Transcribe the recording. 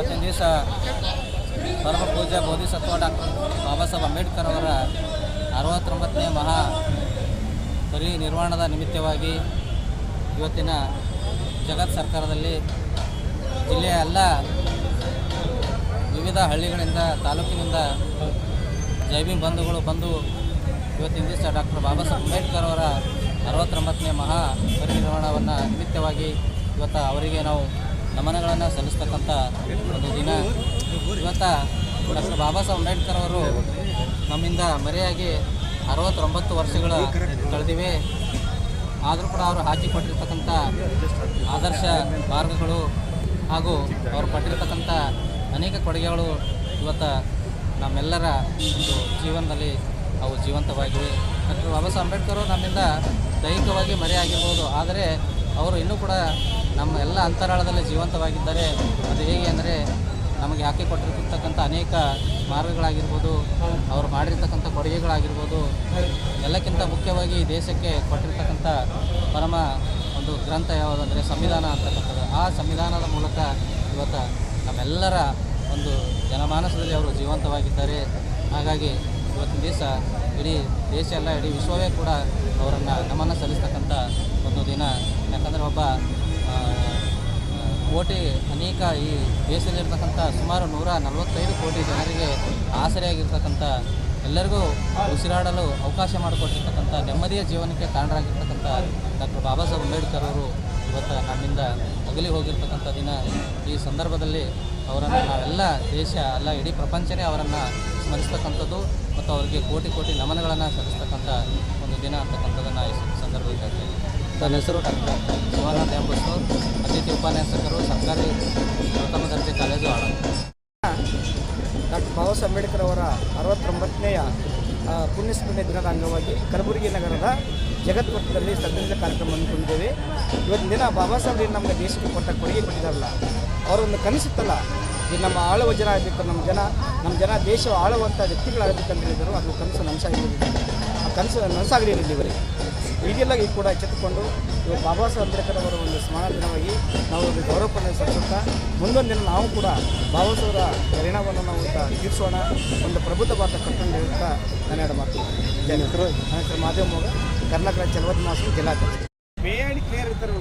ಇವತ್ತಿನ ದಿವಸ ಪರಮ ಪೂಜ್ಯ ಬೋಧಿಸತ್ವ ಡಾಕ್ಟರ್ ಬಾಬಾ ಸಾಹೇಬ್ ಅಂಬೇಡ್ಕರ್ ಅವರ ಅರವತ್ತೊಂಬತ್ತನೇ ಮಹಾ ಪರಿನಿರ್ವಾಣದ ನಿಮಿತ್ತವಾಗಿ ಇವತ್ತಿನ ಜಗತ್ ಸರ್ಕಾರದಲ್ಲಿ ಜಿಲ್ಲೆಯ ಎಲ್ಲ ವಿವಿಧ ಹಳ್ಳಿಗಳಿಂದ, ತಾಲೂಕಿನಿಂದ ಜೈವಿ ಬಂಧುಗಳು ಬಂದು ಇವತ್ತಿನ ದಿವಸ ಡಾಕ್ಟರ್ ಬಾಬಾ ಸಾಹೇಬ್ ಅಂಬೇಡ್ಕರ್ ಅವರ ಅರವತ್ತೊಂಬತ್ತನೇ ಮಹಾ ಪರಿನಿರ್ವಾಣವನ್ನು ನಿಮಿತ್ತವಾಗಿ ಇವತ್ತು ಅವರಿಗೆ ನಾವು ನಮನಗಳನ್ನು ಸಲ್ಲಿಸ್ತಕ್ಕಂಥ ಒಂದು ದಿನ. ಇವತ್ತು ಡಾಕ್ಟರ್ ಬಾಬಾ ಸಾಹೇಬ್ ಅಂಬೇಡ್ಕರ್ ಅವರು ನಮ್ಮಿಂದ ಮರೆಯಾಗಿ ಅರವತ್ತೊಂಬತ್ತು ವರ್ಷಗಳ ಕಳೆದಿವೆ. ಆದರೂ ಕೂಡ ಅವರು ಹಾಕಿಕೊಟ್ಟಿರ್ತಕ್ಕಂಥ ಆದರ್ಶ ಮಾರ್ಗಗಳು ಹಾಗೂ ಅವರು ಪಟ್ಟಿರ್ತಕ್ಕಂಥ ಅನೇಕ ಕೊಡುಗೆಗಳು ಇವತ್ತು ನಮ್ಮೆಲ್ಲರ ಒಂದು ಜೀವನದಲ್ಲಿ ಅವು ಜೀವಂತವಾಗಿವೆ. ಡಾಕ್ಟರ್ ಬಾಬಾ ಸಾಹೇಬ್ ಅಂಬೇಡ್ಕರ್ ನಮ್ಮಿಂದ ದೈಹಿಕವಾಗಿ ಮರೆಯಾಗಿರ್ಬೋದು. ಆದರೆ ಅವರು ಇನ್ನೂ ಕೂಡ ನಮ್ಮ ಎಲ್ಲ ಅಂತರಾಳದಲ್ಲಿ ಜೀವಂತವಾಗಿದ್ದಾರೆ ಅದು ಹೇಗೆ ಅಂದರೆ ನಮಗೆ ಹಾಕಿಕೊಟ್ಟಿರ್ತಕ್ಕಂಥ ಅನೇಕ ಮಾರ್ಗಗಳಾಗಿರ್ಬೋದು, ಅವರು ಮಾಡಿರ್ತಕ್ಕಂಥ ಕೊಡುಗೆಗಳಾಗಿರ್ಬೋದು, ಎಲ್ಲಕ್ಕಿಂತ ಮುಖ್ಯವಾಗಿ ದೇಶಕ್ಕೆ ಕೊಟ್ಟಿರ್ತಕ್ಕಂಥ ಪರಮ ಒಂದು ಗ್ರಂಥ ಯಾವುದಂದರೆ ಸಂವಿಧಾನ ಅಂತಕ್ಕಂಥದ್ದು. ಆ ಸಂವಿಧಾನದ ಮೂಲಕ ಇವತ್ತು ನಮ್ಮೆಲ್ಲರ ಒಂದು ಜನಮಾನಸದಲ್ಲಿ ಅವರು ಜೀವಂತವಾಗಿದ್ದಾರೆ. ಹಾಗಾಗಿ ಇವತ್ತಿನ ದಿವಸ ಇಡೀ ದೇಶ ಎಲ್ಲ, ಇಡೀ ವಿಶ್ವವೇ ಕೂಡ ಅವರನ್ನು ನಮನ ಸಲ್ಲಿಸ್ತಕ್ಕಂಥ ಕೋಟಿ, ಅನೇಕ ಈ ದೇಶದಲ್ಲಿರ್ತಕ್ಕಂಥ ಸುಮಾರು ನೂರ ನಲವತ್ತೈದು ಕೋಟಿ ಜನರಿಗೆ ಆಸರೆಯಾಗಿರ್ತಕ್ಕಂಥ, ಎಲ್ಲರಿಗೂ ಉಸಿರಾಡಲು ಅವಕಾಶ ಮಾಡಿಕೊಟ್ಟಿರ್ತಕ್ಕಂಥ, ನೆಮ್ಮದಿಯ ಜೀವನಕ್ಕೆ ಕಾರಣರಾಗಿರ್ತಕ್ಕಂಥ ಡಾಕ್ಟರ್ ಬಾಬಾ ಸಾಹೇಬ್ ಅಂಬೇಡ್ಕರ್ ಅವರು ಇವತ್ತು ನಮ್ಮಿಂದ ಅಗಲಿ ಹೋಗಿರ್ತಕ್ಕಂಥ ದಿನ ಈ ಸಂದರ್ಭದಲ್ಲಿ ಅವರನ್ನು ನಾವೆಲ್ಲ ದೇಶ, ಅಲ್ಲ ಇಡೀ ಪ್ರಪಂಚನೇ ಅವರನ್ನು ಸ್ಮರಿಸ್ತಕ್ಕಂಥದ್ದು ಮತ್ತು ಅವರಿಗೆ ಕೋಟಿ ಕೋಟಿ ನಮನಗಳನ್ನು ಸಲ್ಲಿಸ್ತಕ್ಕಂಥ ಒಂದು ದಿನ ಅಂತಕ್ಕಂಥದ್ದನ್ನು ಈ ಸಂದರ್ಭದಲ್ಲಿ. ನನ್ನ ಹೆಸರು ಡಾಕ್ಟರ್ ಶಿವಾನಂದ ಎಂಬಸ್ತೂರ್ ಅತಿಥಿ ಉಪನ್ಯಾಸಕರು, ಸರ್ಕಾರಿ ಪ್ರಥಮ ದರ್ಜೆ ಕಾಲೇಜು ಆಳ. ಡಾಕ್ಟರ್ ಬಾಬಾ ಅಂಬೇಡ್ಕರ್ ಅವರ ಅರವತ್ತೊಂಬತ್ತನೆಯ ಪುಣ್ಯಸ್ಮರಣೆ ದಿನದ ಅಂಗವಾಗಿ ಕಲಬುರಗಿ ನಗರದ ಜಗತ್ವತ್ತದಲ್ಲಿ ಸದ್ದಿನ ಕಾರ್ಯಕ್ರಮವನ್ನು ಹಮ್ಮಿಕೊಂಡಿದ್ದೇವೆ ಇವತ್ತಿನ ದಿನ ಬಾಬಾ ಸಾಹೇಬ್ ಏನು ನಮಗೆ ದೇಶಕ್ಕೆ ಕೊಟ್ಟ ಕೊಡುಗೆ ಕೊಟ್ಟಿದ್ದಾರಲ್ಲ, ಅವರೊಂದು ಕನಸುತ್ತಲ್ಲ ಇದು ನಮ್ಮ ಆಳುವ ಜನ ಆಗಬೇಕು, ನಮ್ಮ ಜನ ನಮ್ಮ ಜನ ದೇಶ ಆಳುವಂಥ ವ್ಯಕ್ತಿಗಳಾಗಬೇಕಂತ ಹೇಳಿದರು. ಅದು ಕನಸು ನನಸಾಗಿರಲಿಲ್ಲ ಆ ಕನಸು ನನಸಾಗಲಿರಲಿಲ್ಲ ಇವರಿಗೆ ಈಗೆಲ್ಲ ಈಗ ಕೂಡ ಎಚ್ಚೆತ್ತುಕೊಂಡು ಇವತ್ತು ಬಾಬಾ ಸಾಹೇಬ್ ಅಂಬೇಡ್ಕರ್ ಅವರ ಒಂದು ಸ್ಮರಣ ದಿನವಾಗಿ ನಾವು ಒಂದು ಗೌರವವನ್ನು ಸಲ್ಲಿಸುತ್ತಾ ಮುಂದೊಂದು ದಿನ ನಾವು ಕೂಡ ಬಾಬಾ ಸಾಹೇಬರ ಪರಿಣಾಮವನ್ನು ನಾವು ಈಗ ತೀರಿಸೋಣ. ಒಂದು ಪ್ರಬುದ್ಧ ಭಾರತ ಕಟ್ಟಣ ಹೇಳ್ತಾ ನಾನು ಎರಡು ಮಾತು. ನನ್ನ ಹೆಸರು ಕರ್ನಾಟಕ ಚಲವತ್ ಮಾಸ್ಟರ್ ಜಿಲ್ಲಾಧ್ಯಕ್ಷ ಕ್ಲಿಯರ್ ಇರ್ತಾರೆ